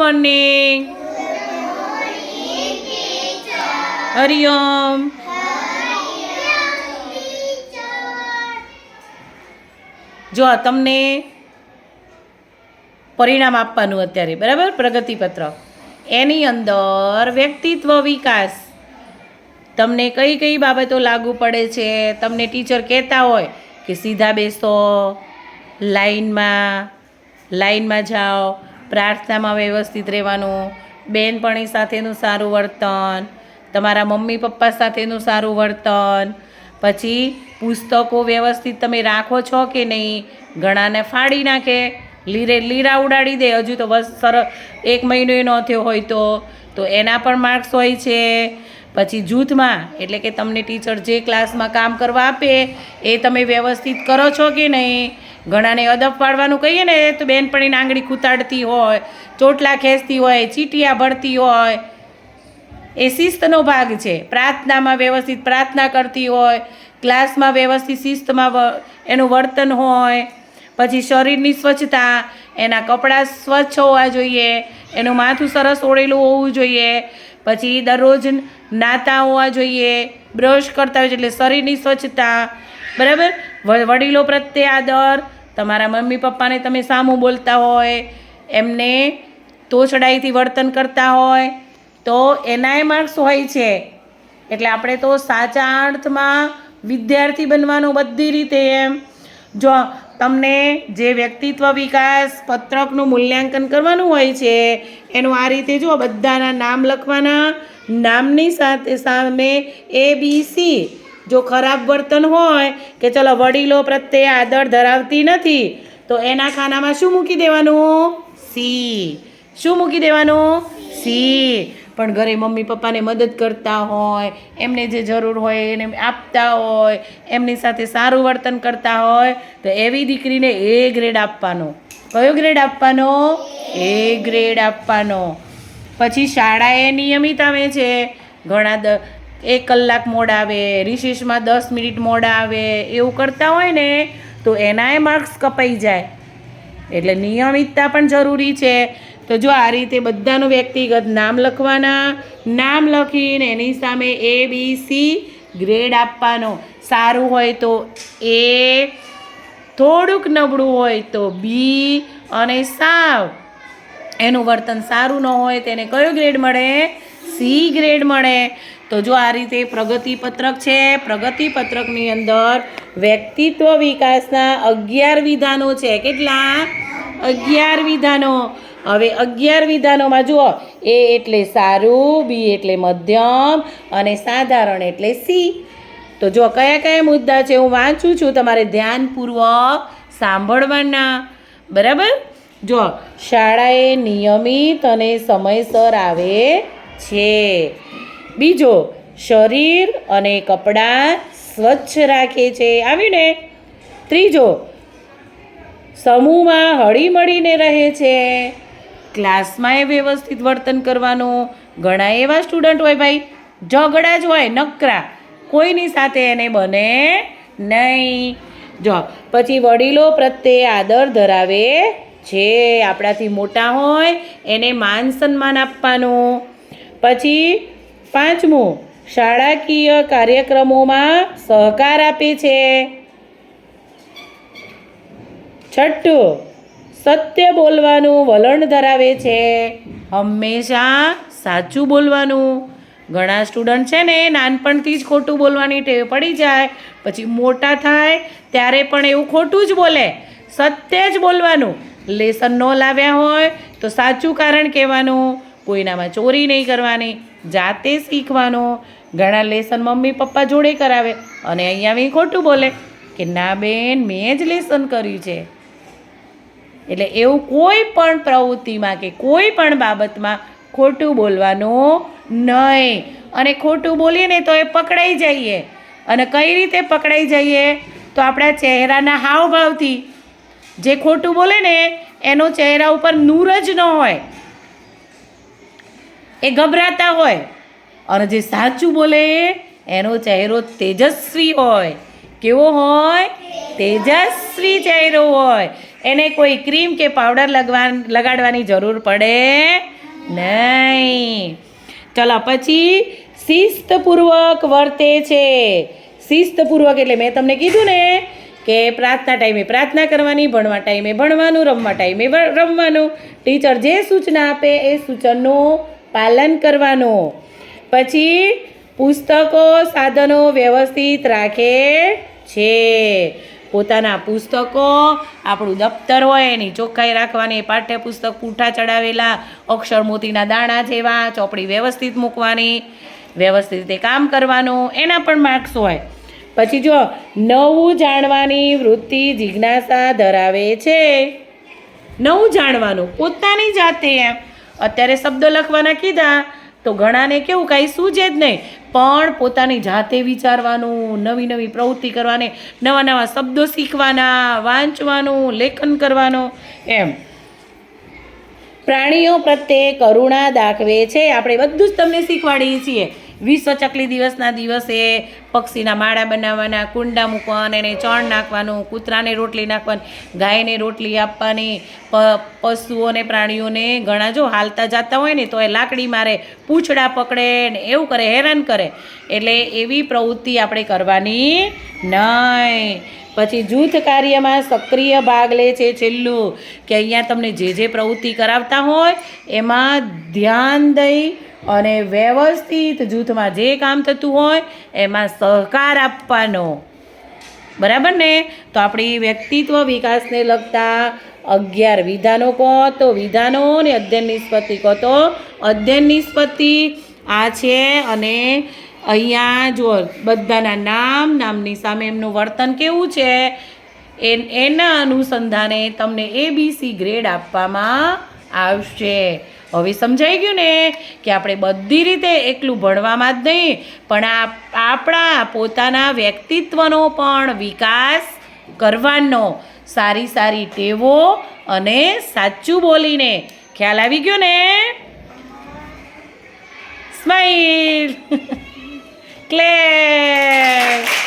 Morning Hariom જો તમને પરિણામ આપવાનું અત્યારે, બરાબર? પ્રગતિપત્ર. એની અંદર વ્યક્તિત્વ વિકાસ. તમને કઈ કઈ બાબતો લાગુ પડે છે? તમને ટીચર કહેતા હોય કે સીધા બેસો, લાઈનમાં લાઈનમાં જાઓ પ્રાર્થનામાં વ્યવસ્થિત રહેવાનું, બેનપણી સાથેનું સારું વર્તન, તમારા મમ્મી પપ્પા સાથેનું સારું વર્તન, પછી પુસ્તકો વ્યવસ્થિત તમે રાખો છો કે નહીં ઘણાને ફાડી નાખે, લીરે લીરા ઉડાડી દે, હજુ તો બસ સર, એક મહિનો ન થયો હોય તો તો એના પણ માર્ક્સ હોય છે. પછી જૂથમાં, એટલે કે તમને ટીચર જે ક્લાસમાં કામ કરવા આપે, એ તમે વ્યવસ્થિત કરો છો કે નહીં ઘણાને અદબ પાડવાનું કહીએ ને, તો બેનપણીને આંગળી કૂતાડતી હોય, ચોટલા ખેંચતી હોય, ચીટિયા ભરતી હોય. એ શિસ્તનો ભાગ છે. પ્રાર્થનામાં વ્યવસ્થિત પ્રાર્થના કરતી હોય, ક્લાસમાં વ્યવસ્થિત શિસ્તમાં એનું વર્તન હોય, પછી શરીરની સ્વચ્છતા, એના કપડાં સ્વચ્છ હોવા જોઈએ, એનું માથું સરસ ઓળેલું હોવું જોઈએ, પછી દરરોજ નાતા હોવા જોઈએ, બ્રશ કરતા હોય છે એટલે શરીરની સ્વચ્છતા. બરાબર? વડીલો પ્રત્યે આદર. તમારા મમ્મી પપ્પાને તમે સામું બોલતા હોય, એમને તોછડાઈથી વર્તન કરતા હોય, તો એનાય માર્ક્સ હોય છે. એટલે આપણે તો સાચા અર્થમાં વિદ્યાર્થી બનવાનું બધી રીતે એમ. જો તમને જે વ્યક્તિત્વ વિકાસ પત્રકનું મૂલ્યાંકન કરવાનું હોય છે, એનું આ રીતે જો બધાના નામ લખવાના, નામની સાથે સામે એ બી સી જો ખરાબ વર્તન હોય કે ચલો વડીલો પ્રત્યે આદર ધરાવતી નથી, તો એના ખાનામાં શું મૂકી દેવાનું? સી. શું મૂકી દેવાનું? સી. પણ ઘરે મમ્મી પપ્પાને મદદ કરતા હોય, એમને જે જરૂર હોય એને આપતા હોય, એમની સાથે સારું વર્તન કરતા હોય, તો એવી દીકરીને એ ગ્રેડ આપવાનો. કયો ગ્રેડ આપવાનો? એ ગ્રેડ આપવાનો. પછી શાળાએ નિયમિત આવે છે. ઘણા દ એક કલાક મોડા આવે રિશેષમાં દસ મિનિટ મોડા આવે, એવું કરતા હોય ને, તો એનાય માર્ક્સ કપાઈ જાય. એટલે નિયમિતતા પણ જરૂરી છે. તો જો આ રીતે બધાનું વ્યક્તિગત નામ લખવાના, નામ લખીને એની સામે એ બી સી ગ્રેડ આપવાનો. સારું હોય તો એ થોડુંક નબળું હોય તો બી અને સાવ. એનું વર્તન સારું ન હોય તેને કયો ગ્રેડ મળે? સી ગ્રેડ મળે. તો જો આ રીતે પ્રગતિ પત્રક છે પ્રગતિ પત્રકની અંદર વ્યક્તિત્વ વિકાસના અગિયાર વિધાનો છે. કેટલા? અગિયાર વિધાનો. હવે અગિયાર વિધાનોમાં જુઓ. એ એટલે સારું, બી એટલે મધ્યમ અને સાધારણ એટલે સી. તો જો કયા કયા મુદ્દા છે, હું વાંચું છું તમારે ધ્યાનપૂર્વક સાંભળવાના. બરાબર? જો શાળાએ નિયમિત અને સમયસર આવે છે. બીજો, શરીર અને કપડાં સ્વચ્છ રાખે છે. આવીને ત્રીજો, સમૂહમાં હળીમળીને રહે છે. ક્લાસમાં એ વ્યવસ્થિત વર્તન કરવાનું. ઘણા એવા સ્ટુડન્ટ હોય ભાઈ, ઝઘડા જ હોય, નકરા. કોઈની સાથે એને બને નહીં. જો, પછી વડીલો પ્રત્યે આદર ધરાવે છે. આપણાથી મોટા હોય, એને માન સન્માન આપવાનું. પછી પાંચમું, શાળાકીય કાર્યક્રમોમાં સહકાર આપે છે. છઠ્ઠું, સત્ય બોલવાનું વલણ ધરાવે છે. હંમેશા સાચું બોલવાનું. ઘણા સ્ટુડન્ટ છે ને, નાનપણથી જ ખોટું બોલવાની ટેવ પડી જાય. પછી મોટા થાય, ત્યારે પણ એવું ખોટું જ બોલે. સત્ય જ બોલવાનું. લેસન ન લાવ્યા હોય તો સાચું કારણ કહેવાનું. કોઈનામાં ચોરી નહીં કરવાની, જાતે શીખવાનું. ઘણા લેસન મમ્મી પપ્પા જોડે કરાવે અને અહીંયા મેં ખોટું બોલે કે ના બેન, મેં જ લેસન કર્યું છે. એટલે એવું કોઈ પણ પ્રવૃત્તિમાં કે કોઈ પણ બાબતમાં ખોટું બોલવાનું નહીં. અને ખોટું બોલીએ ને તો એ પકડાઈ જઈએ. અને કઈ રીતે પકડાઈ જઈએ? તો આપણા ચહેરાના હાવભાવથી. જે ખોટું બોલે ને, એનો ચહેરા ઉપર નૂર જ ન હોય. એ ગભરાતા હોય. અને જે સાચું બોલે, એનો ચહેરો તેજસ્વી હોય. કેવો હોય? તેજસ્વી ચહેરો હોય. એને કોઈ ક્રીમ કે પાવડર લગવા લગાડવાની જરૂર પડે નહીં. ચલો, પછી શિસ્તપૂર્વક વર્તે છે. શિસ્તપૂર્વક એટલે મેં તમને કીધું ને કે પ્રાર્થના ટાઈમે પ્રાર્થના કરવાની, ભણવા ટાઈમે ભણવાનું, રમવા ટાઈમે રમવાનું. ટીચર જે સૂચના આપે એ સૂચનનું પાલન કરવાનું. પછી પુસ્તકો સાધનો વ્યવસ્થિત રાખે છે. પોતાના પુસ્તકો, આપણું દફતર હોય એની ચોખ્ખાઈ રાખવાની, પાઠ્યપુસ્તક પૂઠા ચડાવેલા, અક્ષર મોતીના દાણા જેવા, ચોપડી વ્યવસ્થિત મૂકવાની, વ્યવસ્થિત રીતે કામ કરવાનું, એના પણ માર્ક્સ હોય. પછી જો નવું જાણવાની વૃત્તિ જિજ્ઞાસા ધરાવે છે. નવું જાણવાનું પોતાની જાતે એમ. અત્યારે શબ્દો લખવાના કીધા, તો ઘણાને કેવું, કાંઈ સૂજે જ નહીં. પણ પોતાની જાતે વિચારવાનું, નવી નવી પ્રવૃત્તિ કરવાની, નવા નવા શબ્દો શીખવાના, વાંચવાનું, લેખન કરવાનું, એમ. પ્રાણીઓ પ્રત્યે કરુણા દાખવે છે. આપણે બધું જ તમને શીખવાડીએ છીએ. વિશ્વ ચકલી દિવસના દિવસે પક્ષીના માળા બનાવવાના, કુંડા મૂકવાના, એને ચણ નાખવાનું, કૂતરાને રોટલી નાખવાની, ગાયને રોટલી આપવાની, પ, પશુઓને, પ્રાણીઓને ઘણા જો હાલતા જતા હોય ને તો એ લાકડી મારે પૂંછડા પકડે ને એવું કરે, હેરાન કરે. એટલે એવી પ્રવૃત્તિ આપણે કરવાની નહીં. પછી જૂથ કાર્યમાં સક્રિય ભાગ લે છે છેલ્લું, કે અહીંયા તમને જે જે પ્રવૃત્તિ કરાવતા હોય એમાં ધ્યાન દઈ અને વ્યવસ્થિત જૂથમાં જે કામ થતું હોય, એમાં સહકાર આપવાનો. બરાબર ને? તો આપણી વ્યક્તિત્વ વિકાસને લગતા અગિયાર વિધાનો કહો તો વિધાનો ને અધ્યયન નિષ્પત્તિ કહો તો અધ્યયન નિષ્પત્તિ આ છે અને અહીંયા જુઓ, બધાના નામ, નામની સામે એમનું વર્તન કેવું છે? એ એના અનુસંધાને તમને એબીસી ગ્રેડ આપવામાં આવશે. હવે સમજાઈ ગયું ને કે આપણે બધી રીતે એકલું ભણવામાં જ નહીં, પણ આપણા પોતાના વ્યક્તિત્વનો પણ વિકાસ કરવાનો સારી સારી ટેવો અને સાચું બોલીને. ખ્યાલ આવી ગયો ને? Smile clap